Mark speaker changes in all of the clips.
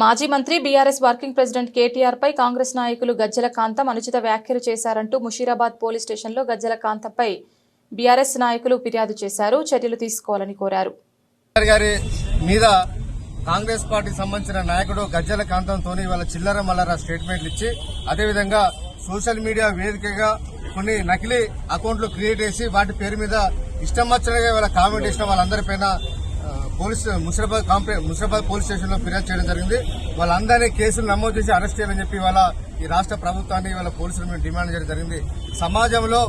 Speaker 1: మాజీ మంత్రి BRS working president KTR పై కాంగ్రెస్ నాయకులు గజ్జల కాంతం అనుచిత వ్యాఖ్యలు చేశారంటూ ముషీరాబాద్ పోలీస్ స్టేషన్లో గజ్జల కాంతంపై బీఆర్ఎస్ నాయకులు ఫిర్యాదు చేశారు. చర్యలు తీసుకోవాలని కోరారు.
Speaker 2: గారి మీద కాంగ్రెస్ పార్టీకి సంబంధించిన నాయకుడు గజ్జల కాంతంతో వాళ్ళ చిల్లర మల్లర స్టేట్మెంట్లు ఇచ్చి అదేవిధంగా సోషల్ మీడియా వేదికగా కొన్ని నకిలీ అకౌంట్లు క్రియేట్ చేసి వాటి పేరు మీద ఇష్టం వచ్చినగా వాళ్ళ కామెంట్ చేసిన వాళ్ళందరిపైన పోలీస్ ముషరాబాద్ కాంప్లె- ముషరాబాద్ పోలీస్ స్టేషన్లో ఫిర్యాదు చేయడం జరిగింది. వాళ్ళందరినీ కేసులు నమోదు చేసి అరెస్ట్ చేయాలని చెప్పి వాళ్ళ ఈ రాష్ట్ర ప్రభుత్వాన్ని వాళ్ళ పోలీసులు మేము డిమాండ్ చేయడం జరిగింది. సమాజంలో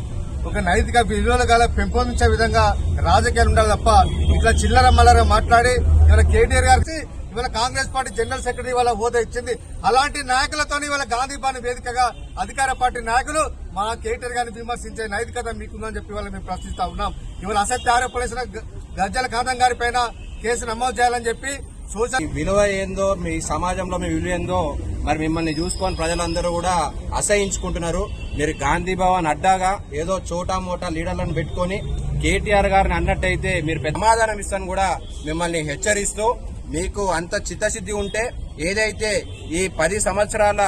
Speaker 2: ఒక నైతిక విలువలు గల పెంపొందించే విధంగా రాజకీయాలు ఉండాలి తప్ప ఇట్లా చిల్లర మల్లర మాట్లాడి ఇవాళ కేటీఆర్ గారికి ఇవాళ కాంగ్రెస్ పార్టీ జనరల్ సెక్రటరీ వాళ్ళ హోదా ఇచ్చింది. అలాంటి నాయకులతోని ఇవాళ గాంధీ బాని వేదికగా అధికార పార్టీ నాయకులు మా కేటీఆర్ గారిని విమర్శించే నైతికత మీకుందని చెప్పి వాళ్ళ మేము ప్రశ్నిస్తా ఉన్నాం. ఇవాళ అసత్య ఆరోపణ గ- గజ్జల కాంతం గారి పైన కేసు నమోదు చేయాలని చెప్పి
Speaker 3: సూచన విలువ ఏందో మీ సమాజంలో మీ విలువ ఏందో మరి మిమ్మల్ని చూసుకొని ప్రజలందరూ కూడా అసహించుకుంటున్నారు. మీరు గాంధీ భవన్ అడ్డాగా ఏదో చోటా మోటా లీడర్లను పెట్టుకొని కేటీఆర్ గారిని అన్నట్టయితే మీరు సమాధానం ఇస్తాను కూడా మిమ్మల్ని హెచ్చరిస్తూ మీకు అంత చిత్తశుద్ధి ఉంటే ఏదైతే ఈ పది సంవత్సరాల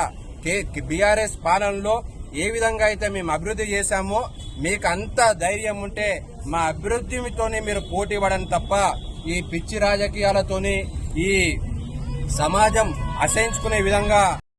Speaker 3: బీఆర్ఎస్ పాలనలో ఏ విధంగా అయితే మేము అభివృద్ధి చేశామో మీకు అంత ధైర్యం ఉంటే మా అభివృద్ధితోనే మీరు పోటీ పడని తప్ప ఈ పిచ్చి రాజకీయాలతోని ఈ సమాజం అసహించుకునే విధంగా